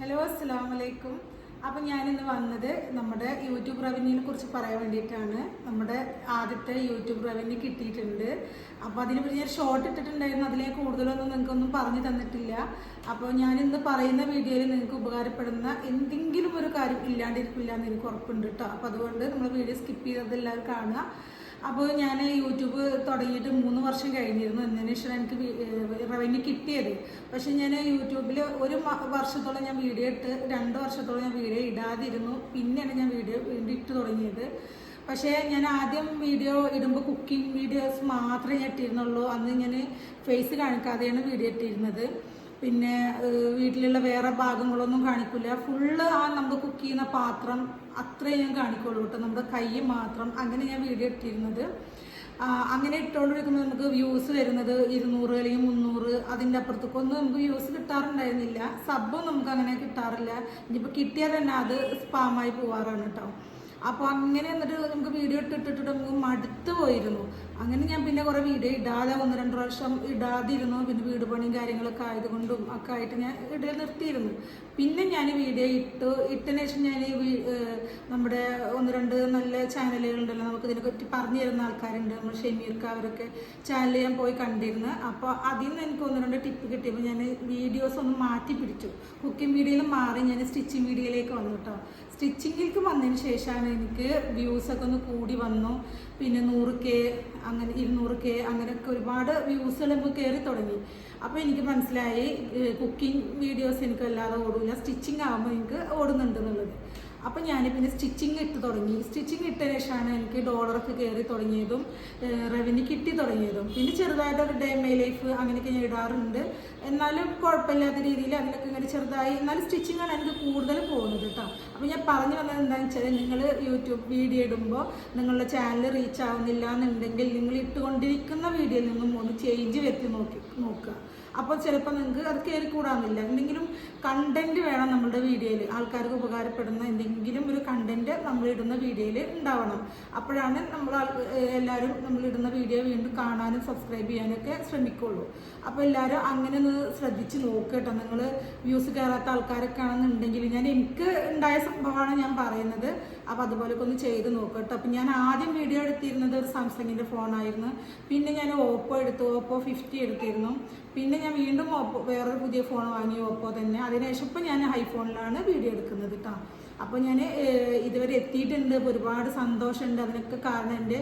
Hello അസ്സാം വലൈക്കും അപ്പം ഞാനിന്ന് വന്നത് നമ്മുടെ യൂട്യൂബ് റവന്യൂവിനെ കുറിച്ച് പറയാൻ വേണ്ടിയിട്ടാണ്. നമ്മുടെ ആദ്യത്തെ യൂട്യൂബ് റവന്യൂ കിട്ടിയിട്ടുണ്ട്. അപ്പോൾ അതിനെപ്പറ്റി ഞാൻ ഷോർട്ട് ഇട്ടിട്ടുണ്ടായിരുന്നു. അതിലെ കൂടുതലൊന്നും നിങ്ങൾക്കൊന്നും പറഞ്ഞു തന്നിട്ടില്ല. അപ്പോൾ ഞാനിന്ന് പറയുന്ന വീഡിയോയിൽ നിങ്ങൾക്ക് ഉപകാരപ്പെടുന്ന എന്തെങ്കിലും ഒരു കാര്യം ഇല്ലാണ്ടിരിക്കില്ല എന്ന് എനിക്ക് ഉറപ്പുണ്ട് കേട്ടോ. അപ്പോൾ അതുകൊണ്ട് നമ്മൾ വീഡിയോ സ്കിപ്പ് ചെയ്തത് എല്ലാവരും കാണുക. അപ്പോൾ ഞാൻ യൂട്യൂബ് തുടങ്ങിയിട്ട് മൂന്ന് വർഷം കഴിഞ്ഞിരുന്നു. എന്നതിന് ശേഷം എനിക്ക് റവന്യൂ കിട്ടിയത്. പക്ഷെ ഞാൻ യൂട്യൂബിൽ ഒരു വർഷത്തോളം ഞാൻ വീഡിയോ ഇട്ട് രണ്ട് വർഷത്തോളം ഞാൻ വീഡിയോ ഇടാതിരുന്നു. പിന്നെയാണ് ഞാൻ വീഡിയോ വീണ്ടും ഇട്ട് തുടങ്ങിയത്. പക്ഷേ ഞാൻ ആദ്യം വീഡിയോ ഇടുമ്പോൾ കുക്കിംഗ് വീഡിയോസ് മാത്രമേ ഞാൻ ഇട്ടിരുന്നുള്ളൂ. അന്ന് ഞാൻ ഫേസ് കാണിക്കാതെയാണ് വീഡിയോ ഇട്ടിരുന്നത്. പിന്നെ വീട്ടിലുള്ള വേറെ ഭാഗങ്ങളൊന്നും കാണിക്കില്ല ഫുള്ള് ആ നമ്മൾ കുക്ക് ചെയ്യുന്ന പാത്രം അത്രയും ഞാൻ കാണിക്കുള്ളൂ കേട്ടോ. നമ്മുടെ കൈ മാത്രം. അങ്ങനെ ഞാൻ വീഡിയോ ഇട്ടിരുന്നത്. അങ്ങനെ ഇട്ടുകൊണ്ടിരിക്കുമ്പോൾ നമുക്ക് വ്യൂസ് വരുന്നത് ഇരുന്നൂറ് അല്ലെങ്കിൽ മുന്നൂറ് അതിന്റെ അപ്പുറത്തേക്കൊന്നും നമുക്ക് വ്യൂസ് കിട്ടാറുണ്ടായിരുന്നില്ല. സബ്ബും നമുക്ക് അങ്ങനെ കിട്ടാറില്ല. ഇനിയിപ്പോൾ കിട്ടിയാൽ തന്നെ അത് സ്പാമായി പോവാറാണ് കേട്ടോ അപ്പോൾ അങ്ങനെ എന്നിട്ട് നമുക്ക് വീഡിയോ ഇട്ടിട്ടിട്ട് നമുക്ക് മടുത്ത് പോയിരുന്നു. അങ്ങനെ ഞാൻ പിന്നെ കുറേ വീഡിയോ ഇടാതെ ഒന്ന് രണ്ട് പ്രാവശ്യം ഇടാതിരുന്നു. പിന്നെ വീട് പണിയും കാര്യങ്ങളൊക്കെ ആയതുകൊണ്ടും ഒക്കെ ആയിട്ട് ഞാൻ ഇടയിൽ നിർത്തിയിരുന്നു. പിന്നെ ഞാൻ വീഡിയോ ഇട്ടു. ഇട്ടതിന് ശേഷം ഞാൻ നമ്മുടെ ഒന്ന് രണ്ട് നല്ല ചാനലുകളുണ്ടല്ലോ. നമുക്ക് ഇതിനെപ്പറ്റി പറഞ്ഞു തരുന്ന ആൾക്കാരുണ്ട്. നമ്മൾ ഷെമീർക്ക് അവരൊക്കെ ചാനൽ ഞാൻ പോയി കണ്ടിരുന്നു. അപ്പോൾ അതിൽ നിന്ന് എനിക്ക് ഒന്ന് രണ്ട് ടിപ്പ് കിട്ടിയപ്പോൾ ഞാൻ വീഡിയോസ് ഒന്ന് മാറ്റി പിടിച്ചു. കുക്കിംഗ് വീഡിയോയിൽ മാറി ഞാൻ സ്റ്റിച്ചിങ് വീഡിയോയിലേക്ക് വന്നു കേട്ടോ സ്റ്റിച്ചിങ്ങിലേക്ക് വന്നതിന് ശേഷമാണ് എനിക്ക് വ്യൂസ് ഒക്കെ ഒന്ന് കൂടി വന്നു. പിന്നെ നൂറ് കെ അങ്ങനെ ഇരുന്നൂറ് കെ അങ്ങനെയൊക്കെ ഒരുപാട് വ്യൂസുകൾ നമുക്ക് കയറി തുടങ്ങി. അപ്പോൾ എനിക്ക് മനസ്സിലായി കുക്കിംഗ് വീഡിയോസ് എനിക്ക് അല്ലാതെ ഓടില്ല സ്റ്റിച്ചിങ് ആകുമ്പോൾ എനിക്ക് ഓടുന്നുണ്ട് എന്നുള്ളത്. അപ്പം ഞാൻ പിന്നെ സ്റ്റിച്ചിങ് ഇട്ട് തുടങ്ങി. സ്റ്റിച്ചിങ് ഇട്ട ശേഷമാണ് എനിക്ക് ഡോളറൊക്കെ കയറി തുടങ്ങിയതും റവന്യൂ കിട്ടി തുടങ്ങിയതും. പിന്നെ ചെറുതായിട്ടൊരു ഡേ മൈ ലൈഫ് അങ്ങനെയൊക്കെ ഞാൻ ഇടാറുണ്ട്. എന്നാലും കുഴപ്പമില്ലാത്ത രീതിയിൽ അതിലൊക്കെ ഇങ്ങനെ ചെറുതായി എന്നാലും സ്റ്റിച്ചിങ്ങാണ് എനിക്ക് കൂടുതൽ പോകുന്നത് കേട്ടോ. അപ്പം ഞാൻ പറഞ്ഞു വന്നത് എന്താണെന്ന് വെച്ചാൽ നിങ്ങൾ യൂട്യൂബ് വീഡിയോ ഇടുമ്പോൾ നിങ്ങളുടെ ചാനൽ റീച്ച് ആവുന്നില്ല എന്നുണ്ടെങ്കിൽ നിങ്ങൾ ഇട്ടുകൊണ്ടിരിക്കുന്ന വീഡിയോയിൽ നിന്നും ഒന്ന് ചേഞ്ച് വരുത്തി നോക്കി നോക്കുക. അപ്പോൾ ചിലപ്പോൾ നിങ്ങൾക്ക് അത് കയറി കൂടാന്നില്ല എന്തെങ്കിലും കണ്ടന്റ് വേണം നമ്മുടെ വീഡിയോയിൽ ആൾക്കാർക്ക് ഉപകാരപ്പെടുന്ന എന്തെങ്കിലും ഒരു കണ്ടന്റ് നമ്മൾ ഇടുന്ന വീഡിയോയിൽ ഉണ്ടാവണം. അപ്പോഴാണ് നമ്മൾ എല്ലാവരും നമ്മൾ ഇടുന്ന വീഡിയോ വീണ്ടും കാണാനും സബ്സ്ക്രൈബ് ചെയ്യാനൊക്കെ ശ്രമിക്കുള്ളൂ. അപ്പോൾ എല്ലാവരും അങ്ങനെ ഒന്ന് ശ്രദ്ധിച്ച് നോക്കുക കേട്ടോ. നിങ്ങൾ വ്യൂസ് കയറാത്ത ആൾക്കാരൊക്കെ ആണെന്നുണ്ടെങ്കിൽ ഞാൻ എനിക്ക് ഉണ്ടായ സംഭവമാണ് ഞാൻ പറയുന്നത്. അപ്പോൾ അതുപോലൊക്കെ ഒന്ന് ചെയ്ത് നോക്കുക കേട്ടോ. അപ്പം ഞാൻ ആദ്യം വീഡിയോ എടുത്തിരുന്നത് ഒരു സാംസങ്ങിന്റെ ഫോണായിരുന്നു പിന്നെ ഞാൻ ഓപ്പോ എടുത്തു. ഓപ്പോ ഫിഫ്റ്റി എടുത്തിരുന്നു. പിന്നെ ഞാൻ വീണ്ടും ഓപ്പോ വേറൊരു പുതിയ ഫോൺ വാങ്ങി ഓപ്പോ തന്നെ. അതിനുശേഷം ഇപ്പം ഞാൻ ഐഫോണിലാണ് വീഡിയോ എടുക്കുന്നത് കേട്ടോ അപ്പോൾ ഞാൻ ഇതുവരെ എത്തിയിട്ടുണ്ട്. ഒരുപാട് സന്തോഷമുണ്ട്. അതിനൊക്കെ കാരണം എന്റെ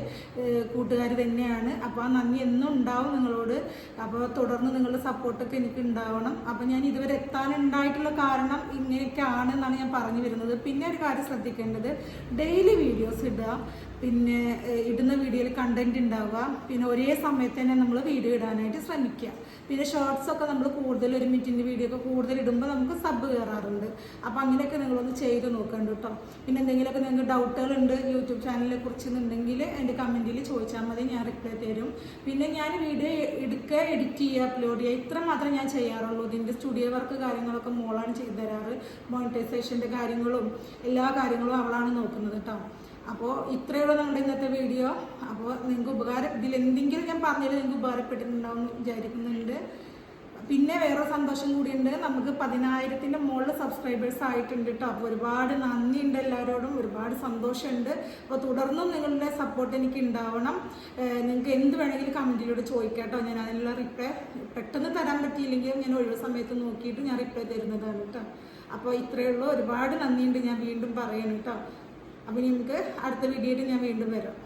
കൂട്ടുകാർ തന്നെയാണ്. അപ്പോൾ ആ നന്ദി എന്നും ഉണ്ടാവും നിങ്ങളോട്. അപ്പോൾ തുടർന്ന് നിങ്ങളുടെ സപ്പോർട്ടൊക്കെ എനിക്ക് ഉണ്ടാവണം. അപ്പോൾ ഞാൻ ഇതുവരെ എത്താനുണ്ടായിട്ടുള്ള കാരണം ഇങ്ങനെയൊക്കെയാണ് എന്നാണ് ഞാൻ പറഞ്ഞു വരുന്നത്. പിന്നെ ഒരു കാര്യം ശ്രദ്ധിക്കേണ്ടത്. ഡെയിലി വീഡിയോസ് ഇടുക. പിന്നെ ഇടുന്ന വീഡിയോയിൽ കണ്ടന്റ് ഉണ്ടാവുക പിന്നെ ഒരേ സമയത്ത് തന്നെ നമ്മൾ വീഡിയോ ഇടാനായിട്ട് ശ്രമിക്കുക. പിന്നെ ഷോർട്സ് ഒക്കെ നമ്മൾ കൂടുതൽ ഒരു മിനിറ്റിന്റെ വീഡിയോ ഒക്കെ കൂടുതൽ ഇടുമ്പോൾ നമുക്ക് സബ് കയറാറുണ്ട് അപ്പോൾ അങ്ങനെയൊക്കെ നിങ്ങളൊന്ന് ചെയ്ത് നോക്കണ്ട കേട്ടോ പിന്നെ എന്തെങ്കിലുമൊക്കെ നിങ്ങൾക്ക് ഡൗട്ടുകൾ ഉണ്ട് യൂട്യൂബ് ചാനലിനെ കുറിച്ച് എന്നുണ്ടെങ്കിൽ എന്റെ കമന്റിൽ ചോദിച്ചാൽ മതി ഞാൻ റിപ്ലൈ തരും. പിന്നെ ഞാൻ വീഡിയോ എടുക്കുക എഡിറ്റ് ചെയ്യുക അപ്ലോഡ് ചെയ്യുക ഇത്ര മാത്രമേ ഞാൻ ചെയ്യാറുള്ളൂ. ഇതിന്റെ സ്റ്റുഡിയോ വർക്ക് കാര്യങ്ങളൊക്കെ മോളാണ് ചെയ്തു തരാറ്. മോണിറ്റൈസേഷന്റെ കാര്യങ്ങളും എല്ലാ കാര്യങ്ങളും അവളാണ് നോക്കുന്നത് കേട്ടോ അപ്പോൾ ഇത്രയുള്ള നമ്മുടെ ഇന്നത്തെ വീഡിയോ. അപ്പോൾ നിങ്ങൾക്ക് ഉപകാരം ഇതിൽ എന്തെങ്കിലും ഞാൻ പറഞ്ഞതിൽ നിങ്ങൾക്ക് ഉപകാരപ്പെട്ടിട്ടുണ്ടാവും എന്ന് വിചാരിക്കുന്നുണ്ട്. പിന്നെ വേറെ സന്തോഷം കൂടിയുണ്ട്. നമുക്ക് പതിനായിരത്തിന്റെ മുകളിൽ സബ്സ്ക്രൈബേഴ്സ് ആയിട്ടുണ്ട് കേട്ടോ അപ്പോൾ ഒരുപാട് നന്ദിയുണ്ട് എല്ലാവരോടും. ഒരുപാട് സന്തോഷമുണ്ട്. അപ്പോൾ തുടർന്നും നിങ്ങളുടെ സപ്പോർട്ട് എനിക്ക് ഉണ്ടാവണം. നിങ്ങൾക്ക് എന്ത് വേണമെങ്കിലും കമന്റിലൂടെ ചോദിക്കാം കേട്ടോ ഞാൻ അതിനുള്ള റിപ്ലൈ പെട്ടെന്ന് തരാൻ പറ്റിയില്ലെങ്കിൽ ഞാൻ ഒഴിവ് സമയത്ത് നോക്കിയിട്ട് ഞാൻ റിപ്ലൈ തരുന്നതാണ് കേട്ടോ അപ്പോൾ ഇത്രയേ ഉള്ളൂ. ഒരുപാട് നന്ദിയുണ്ട്. ഞാൻ വീണ്ടും പറയണം കേട്ടോ അപ്പോൾ ഇനി നമുക്ക് അടുത്ത വീഡിയോയിൽ ഞാൻ വീണ്ടും വരാം.